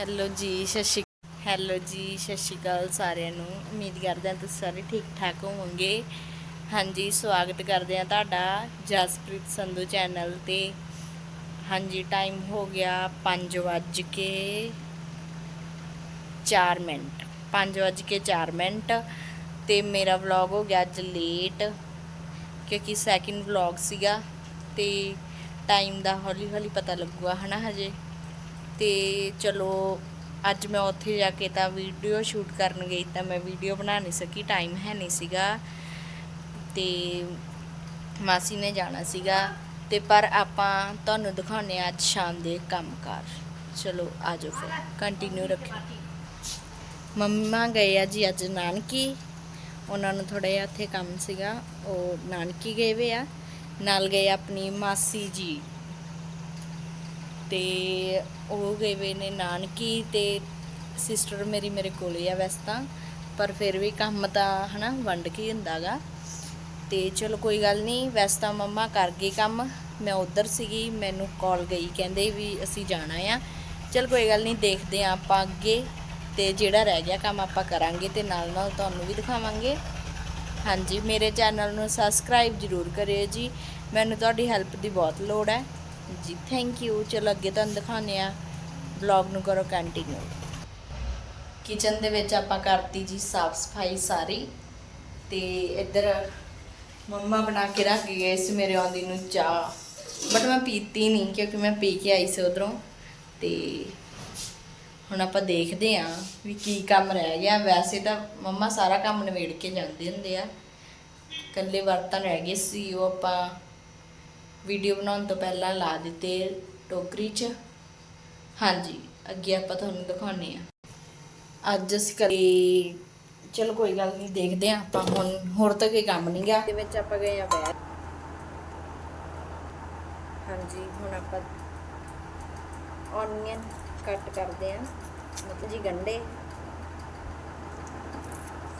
Hello ਜੀ, ਸਤਿ ਸ਼੍ਰੀ hello ਜੀ, ਸਤਿ ਸ਼੍ਰੀ ਅਕਾਲ ਸਾਰਿਆਂ ਨੂੰ। ਉਮੀਦ ਕਰਦੇ ਹਾਂ ਤੁਸੀਂ ਸਾਰੇ ਠੀਕ ਠਾਕ ਹੋਵੋਗੇ। ਹਾਂਜੀ, ਸਵਾਗਤ ਕਰਦੇ ਹਾਂ ਤੁਹਾਡਾ ਜਸਪ੍ਰੀਤ ਸੰਧੂ ਚੈਨਲ ਤੇ। ਹਾਂਜੀ ਟਾਈਮ ਹੋ ਗਿਆ 5 ਵੱਜ ਕੇ 4 ਮਿੰਟ। 5 ਵੱਜ ਕੇ 4 ਮਿੰਟ ਤੇ ਮੇਰਾ ਵਲੌਗ ਹੋ ਗਿਆ ਅੱਜ ਲੇਟ ਕਿਉਂਕਿ ਸੈਕਿੰਡ ਵਲੌਗ ਸੀਗਾ ਤੇ ਟਾਈਮ ਦਾ ਹੌਲੀ ਹੌਲੀ ਪਤਾ ਲੱਗੂਗਾ, ਹਨਾ ਹਜੇ? ਤੇ ਚਲੋ ਅੱਜ ਮੈਂ ਉੱਥੇ ਜਾ ਕੇ ਤਾਂ ਵੀਡੀਓ ਸ਼ੂਟ ਕਰਨ ਗਈ ਤਾਂ ਮੈਂ ਵੀਡੀਓ ਬਣਾ ਨਹੀਂ ਸਕੀ ਟਾਈਮ ਹੈ ਨਹੀਂ ਸੀਗਾ। ਤੇ ਮਾਸੀ ਨੇ ਜਾਣਾ ਸੀਗਾ ਤੇ ਪਰ ਆਪਾਂ ਤੁਹਾਨੂੰ ਦਿਖਾਉਂਦੇ ਆ ਅੱਜ ਸ਼ਾਮ ਦੇ ਕੰਮਕਾਰ। ਚਲੋ ਆਜੋ ਫਿਰ ਕੰਟੀਨਿਊ ਰੱਖੋ ਮੰਮਾ ਗਏ ਆ ਜੀ ਅੱਜ ਨਾਨਕੀ, ਉਹਨਾਂ ਨੂੰ ਥੋੜਾ ਜਿਹਾ ਇੱਥੇ ਕੰਮ ਸੀਗਾ, ਉਹ ਨਾਨਕੀ ਗਏ ਵੇ ਆ। ਨਾਲ ਗਏ ਆਪਣੀ ਮਾਸੀ ਜੀ। ਤੇ ਉਹ ਗਏ ਵੇ ਨੇ ਨਾਨਕੀ ਤੇ ਸਿਸਟਰ ਮੇਰੀ ਮੇਰੇ ਕੋਲੇ ਆ ਵੈਸੇ ਤਾਂ, ਪਰ ਫਿਰ ਵੀ ਕੰਮ ਤਾਂ ਹਨਾ ਵੰਡ ਕੇ ਹੀ ਹੁੰਦਾਗਾ ਤੇ ਚਲੋ ਕੋਈ ਗੱਲ ਨਹੀਂ, ਵੈਸੇ ਤਾਂ ਮੰਮਾ ਕਰ ਗਏ ਕੰਮ। ਮੈਂ ਉਧਰ ਸੀਗੀ, ਮੈਨੂੰ ਕਾਲ ਗਈ, ਕਹਿੰਦੇ ਵੀ ਅਸੀਂ ਜਾਣਾ ਆ। ਚਲ ਕੋਈ ਗੱਲ ਨਹੀਂ, ਦੇਖਦੇ ਆ ਆਪਾਂ ਅੱਗੇ। ਤੇ ਜਿਹੜਾ ਰਹਿ ਗਿਆ ਕੰਮ ਆਪਾਂ ਕਰਾਂਗੇ ਤੇ ਨਾਲ ਨਾਲ ਤੁਹਾਨੂੰ ਵੀ ਦਿਖਾਵਾਂਗੇ। ਹਾਂਜੀ, ਮੇਰੇ ਚੈਨਲ ਨੂੰ ਸਬਸਕ੍ਰਾਈਬ ਜ਼ਰੂਰ ਕਰਿਓ ਜੀ। ਮੈਨੂੰ ਤੁਹਾਡੀ ਹੈਲਪ ਦੀ ਬਹੁਤ ਲੋੜ ਹੈ। ਜੀ ਥੈਂਕ ਯੂ ਚਲੋ ਅੱਗੇ ਤੁਹਾਨੂੰ ਦਿਖਾਉਂਦੇ ਆ ਵਲੌਗ ਨੂੰ ਕਰੋ ਕੰਟੀਨਿਊ ਕਿਚਨ ਦੇ ਵਿੱਚ ਆਪਾਂ ਕਰਤੀ ਜੀ ਸਾਫ਼ ਸਫ਼ਾਈ ਸਾਰੀ। ਤੇ ਇੱਧਰ ਮੰਮਾ ਬਣਾ ਕੇ ਰੱਖ ਗਏ ਸੀ ਮੇਰੇ ਆਉਂਦੀ ਨੂੰ ਚਾਹ। ਬਟ ਮੈਂ ਪੀਤੀ ਨਹੀਂ ਕਿਉਂਕਿ ਮੈਂ ਪੀ ਕੇ ਆਈ ਸੀ ਉਧਰੋਂ। ਤੇ ਹੁਣ ਆਪਾਂ ਦੇਖਦੇ ਆਂ ਵੀ ਕੀ ਕੰਮ ਰਹਿ ਗਿਆ। ਵੈਸੇ ਤਾਂ ਮੰਮਾ ਸਾਰਾ ਕੰਮ ਨਿਬੇੜ ਕੇ ਜਾਂਦੇ ਹੁੰਦੇ ਆ। ਇਕੱਲੇ ਬਰਤਨ ਰਹਿ ਗਏ ਸੀ, ਉਹ ਆਪਾਂ ਵੀਡੀਓ ਬਣਾਉਣ ਤੋਂ ਪਹਿਲਾਂ ਲਾ ਦਿੱਤੇ ਟੋਕਰੀ 'ਚ। ਹਾਂਜੀ, ਅੱਗੇ ਆਪਾਂ ਤੁਹਾਨੂੰ ਦਿਖਾਉਣੇ ਆ ਅੱਜ ਅਸੀਂ ਕਰੀ ਚਲੋ ਕੋਈ ਗੱਲ ਨਹੀਂ, ਦੇਖਦੇ ਆਂ ਆਪਾਂ ਹੁਣ ਹੋਰ ਤਾਂ ਕੋਈ ਕੰਮ ਨਹੀਂ ਗਿਆ। ਦੇ ਵਿੱਚ ਆਪਾਂ ਗਏ ਆ ਬੈਠ। ਹਾਂਜੀ, ਹੁਣ ਆਪਾਂ ਔਨੀਅਨ ਕੱਟ ਕਰਦੇ ਆ ਮਤਲਬ ਜੀ ਗੰਡੇ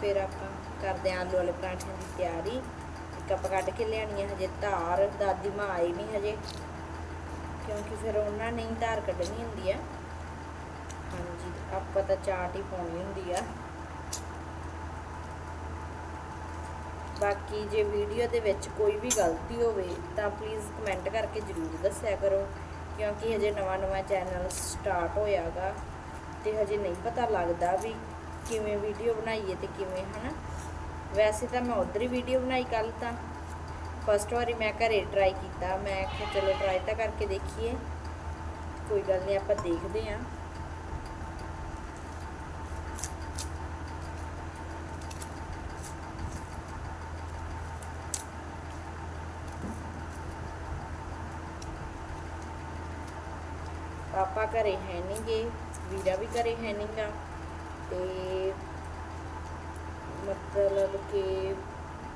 ਫਿਰ ਆਪਾਂ ਕਰਦੇ ਆ ਆਲੂ ਵਾਲੇ ਪਰਾਂਠਿਆਂ ਦੀ ਤਿਆਰੀ। ਕੱਪ ਕੱਢ ਕੇ ਲਿਆਣੀ ਹੈ ਹਜੇ, ਧਾਰ, ਦਾਦੀ ਮਾਂ ਆਈ ਨਹੀਂ ਹਜੇ। ਕਿਉਂਕਿ ਫਿਰ ਉਹਨਾਂ ਨੇ ਹੀ ਧਾਰ ਕੱਢਣੀ ਹੁੰਦੀ ਆ। ਹਾਂਜੀ, ਆਪਾਂ ਤਾਂ ਚਾਟ ਹੀ ਪਾਉਣੀ ਹੁੰਦੀ ਆ। ਬਾਕੀ ਜੇ ਵੀਡੀਓ ਦੇ ਵਿੱਚ ਕੋਈ ਵੀ ਗਲਤੀ ਹੋਵੇ, ਤਾਂ ਪਲੀਜ਼ ਕਮੈਂਟ ਕਰਕੇ ਜ਼ਰੂਰ ਦੱਸਿਆ ਕਰੋ। ਕਿਉਂਕਿ ਹਜੇ ਨਵਾਂ ਨਵਾਂ ਚੈਨਲ ਸਟਾਰਟ ਹੋਇਆਗਾ ਤੇ ਹਜੇ ਨਹੀਂ ਪਤਾ ਲੱਗਦਾ ਵੀ ਕਿਵੇਂ ਵੀਡੀਓ ਬਣਾਈਏ ਤੇ ਕਿਵੇਂ, ਹਨਾ? ਵੈਸੇ ਤਾਂ ਮੈਂ ਉਧਰ ਹੀ ਵੀਡੀਓ ਬਣਾਈ ਕੱਲ ਤਾਂ ਫਸਟ ਵਾਰੀ ਮੈਂ ਘਰੇ ਟਰਾਈ ਕੀਤਾ ਮੈਂ ਕਿਹਾ ਚਲੋ ਟਰਾਈ ਤਾਂ ਕਰਕੇ ਦੇਖੀਏ ਕੋਈ ਗੱਲ ਨਹੀਂ ਆਪਾਂ ਦੇਖਦੇ ਆਂ ਪਾਪਾ ਘਰੇ ਹੈ ਨਹੀਂਗੇ ਵੀਰਾ ਵੀ ਘਰੇ ਹੈ ਨਹੀਂਗਾ ਤੇ ਮਤਲਬ ਕਿ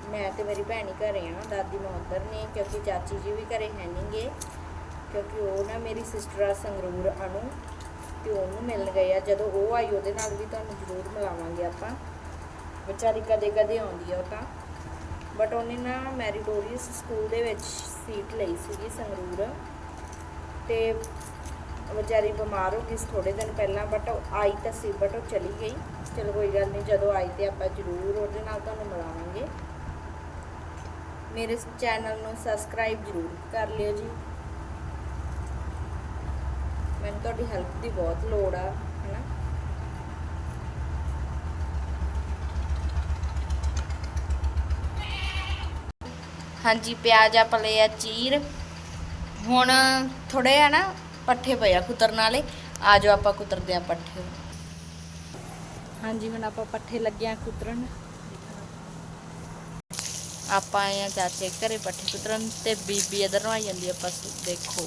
ਮੈਂ ਤੇ ਮੇਰੀ ਭੈਣ ਹੀ ਘਰੇ ਆ, ਦਾਦੀ ਮਾਂ ਉੱਧਰ ਨੇ, ਕਿਉਂਕਿ ਚਾਚੀ ਜੀ ਵੀ ਘਰੇ ਹੈ ਨਹੀਂਗੇ ਕਿਉਂਕਿ ਉਹ ਨਾ ਮੇਰੀ ਸਿਸਟਰ ਆ ਸੰਗਰੂਰ ਅਨੂ, ਤੇ ਉਹਨੂੰ ਮਿਲਣ ਗਏ ਆ। ਜਦੋਂ ਉਹ ਆਈ, ਉਹਦੇ ਨਾਲ ਵੀ ਤੁਹਾਨੂੰ ਜ਼ਰੂਰ ਮਿਲਾਵਾਂਗੇ ਆਪਾਂ। ਵਿਚਾਰੀ ਕਦੇ ਕਦੇ ਆਉਂਦੀ ਆ ਉਹ ਤਾਂ। ਬਟ ਉਹਨੇ ਨਾ ਮੈਰੀਟੋਰੀਅਸ ਸਕੂਲ ਦੇ ਵਿੱਚ ਸੀਟ ਲਈ ਸੀਗੀ ਸੰਗਰੂਰ। ਤੇ ਵਿਚਾਰੀ ਬਿਮਾਰ ਹੋ ਗਈ ਸੀ ਥੋੜੇ ਦਿਨ ਪਹਿਲਾਂ ਬਟ ਆਈ ਤਾਂ ਸੀ ਬਟ ਉਹ ਚਲੀ ਗਈ। ਚਲੋ ਕੋਈ ਗੱਲ ਨਹੀਂ, ਜਦੋਂ ਆਈ ਤੇ ਆਪਾਂ ਜ਼ਰੂਰ ਉਹਦੇ ਨਾਲ ਤੁਹਾਨੂੰ ਮਿਲਾਵਾਂਗੇ। ਮੇਰੇ ਚੈਨਲ ਨੂੰ ਸਬਸਕ੍ਰਾਈਬ ਜ਼ਰੂਰ ਕਰ ਲਿਓ ਜੀ। ਮੈਨੂੰ ਤੁਹਾਡੀ ਹੈਲਪ ਦੀ ਬਹੁਤ ਲੋੜ ਆ, ਹਨਾ? ਹਾਂਜੀ, ਪਿਆਜ਼ ਆਪਾਂ ਲਏ ਆ, ਚੀਰ। ਹੁਣ ਥੋੜੇ ਆ ਨਾ ਪੱਠੇ ਪਏ ਆ ਕੁਤਰਨ ਵਾਲੇ ਆ ਜਾਓ ਆਪਾਂ ਕੁਤਰਦੇ ਆ ਪੱਠੇ। ਹਾਂਜੀ ਹੁਣ ਆਪਾਂ ਪੱਠੇ ਲੱਗੇ ਆ ਕੁਤਰਨ। ਆਪਾਂ ਆਏ ਆ ਚਾਚੇ ਘਰੇ ਪੱਠੇ ਕੁਤਰਨ ਤੇ ਬੀਬੀ ਇਧਰ ਨੂੰ ਆਈ ਜਾਂਦੀ ਆ ਪਸ਼ੂ ਦੇਖੋ।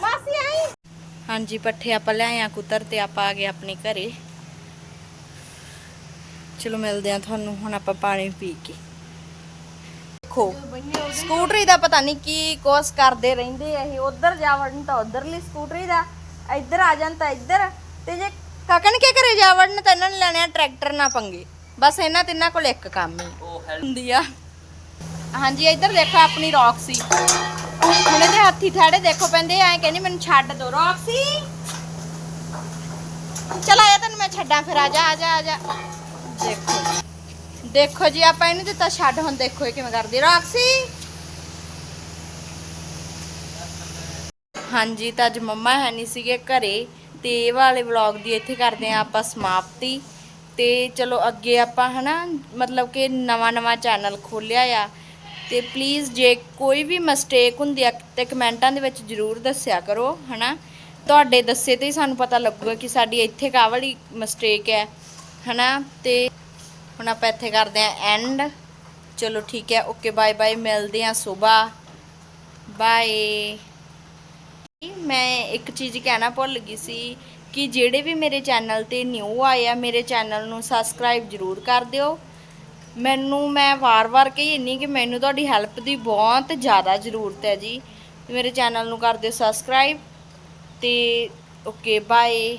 ਮਾਸੀ ਆਈ। ਹਾਂਜੀ ਪੱਠੇ ਆਪਾਂ ਲਿਆਏ ਆ ਕੁਤਰ ਤੇ ਆਪਾਂ ਆ ਗਏ ਆਪਣੇ ਘਰੇ। ਚਲੋ ਮਿਲਦੇ ਆ ਤੁਹਾਨੂੰ ਹੁਣ ਆਪਾਂ ਪਾਣੀ ਪੀ ਕੇ। ਦੇਖੋ ਸਕੂਟਰੀ ਦਾ ਪਤਾ ਨਹੀਂ ਕੀ ਕੋਸ ਕਰਦੇ ਰਹਿੰਦੇ ਆ ਇਹ। ਉਧਰ ਜਾਵਣ ਤਾਂ ਉਧਰਲੀ ਸਕੂਟਰੀ ਦਾ ਇੱਧਰ ਆ ਜਾਣ ਤਾਂ ਇੱਧਰ। ਤੇ ਜੇ ਕਾਕਣ ਕੀ ਕਰੇ ਜਾ ਵੜਨ ਤਾਂ ਇਹਨਾਂ ਨੇ ਲੈਣੇ ਆ ਟਰੈਕਟਰ ਨਾ ਪੰਗੇ। ਬਸ ਇਹਨਾਂ ਤਿੰਨਾਂ ਕੋਲ ਇੱਕ ਕੰਮ ਹੀ ਹੁੰਦੀ ਆ। ਹਾਂਜੀ ਇੱਧਰ ਦੇਖੋ ਆਪਣੀ ਰੌਕਸੀ ਹੁਣ ਇਹਦੇ ਹੱਥੀ ਥਾੜੇ ਦੇਖੋ ਪੈਂਦੇ, ਐ ਕਹਿੰਦੀ ਮੈਨੂੰ ਛੱਡ ਦੋ, ਰੌਕਸੀ। ਚਲ ਆਇਆ ਤੈਨੂੰ ਮੈਂ ਛੱਡਾਂ ਫਿਰ, ਆ ਜਾ ਆ ਜਾ ਆ ਜਾ। ਦੇਖੋ ਜੀ। ਦੇਖੋ ਜੀ, ਆਪਾਂ ਇਹਨੂੰ ਦਿੱਤਾ ਛੱਡ ਹੁਣ ਦੇਖੋ ਇਹ ਕਿਵੇਂ ਕਰਦੀ, ਰੌਕਸੀ। ਹਾਂਜੀ, ਤਾਂ ਅੱਜ ਮੰਮਾ ਹੈ ਨਹੀਂ ਸੀਗੇ ਘਰੇ, ਤੇ ਇਹ ਵਾਲੇ ਵਲੌਗ ਦੀ ਇੱਥੇ ਕਰਦੇ ਆ ਆਪਾਂ ਸਮਾਪਤੀ। ਤੇ ਚਲੋ ਅੱਗੇ ਆਪਾਂ ਹਨਾ, ਮਤਲਬ ਕਿ ਨਵਾਂ ਨਵਾਂ ਚੈਨਲ ਖੋਲਿਆ ਆ। ਤੇ ਪਲੀਜ਼ ਜੇ ਕੋਈ ਵੀ ਮਿਸਟੇਕ ਹੁੰਦੀ ਆ, ਤੇ ਕਮੈਂਟਾਂ ਦੇ ਵਿੱਚ ਜਰੂਰ ਦੱਸਿਆ ਕਰੋ, ਹਨਾ? ਤੁਹਾਡੇ ਦੱਸੇ ਤੇ ਹੀ ਸਾਨੂੰ ਪਤਾ ਲੱਗੂਗਾ ਕਿ ਸਾਡੀ ਇੱਥੇ ਕਾਹ ਮਿਸਟੇਕ ਹੈ, ਹਨਾ? ਤੇ ਹੁਣ ਆਪਾਂ ਇੱਥੇ ਕਰਦੇ ਆ ਐਂਡ ਚਲੋ ਠੀਕ ਹੈ ਓਕੇ ਬਾਏ ਬਾਏ ਮਿਲਦੇ ਆ ਸਵੇਰ। ਬਾਏ ਮੈਂ ਇੱਕ ਚੀਜ਼ ਕਹਿਣਾ ਭੁੱਲ ਗਈ ਸੀ ਕਿ ਜਿਹੜੇ ਵੀ ਮੇਰੇ ਚੈਨਲ ਤੇ ਨਿਊ ਆਏ ਆ, ਮੇਰੇ ਚੈਨਲ ਨੂੰ ਸਬਸਕ੍ਰਾਈਬ ਜਰੂਰ ਕਰ ਦਿਓ। ਮੈਨੂੰ, ਮੈਂ ਵਾਰ-ਵਾਰ ਕਹੀ ਇੰਨੀ ਕਿ ਮੈਨੂੰ ਤੁਹਾਡੀ ਹੈਲਪ ਦੀ ਬਹੁਤ ਜ਼ਿਆਦਾ ਜ਼ਰੂਰਤ ਹੈ ਜੀ। ਮੇਰੇ ਚੈਨਲ ਨੂੰ ਕਰ ਦਿਓ ਸਬਸਕ੍ਰਾਈਬ ਤੇ ਓਕੇ ਬਾਏ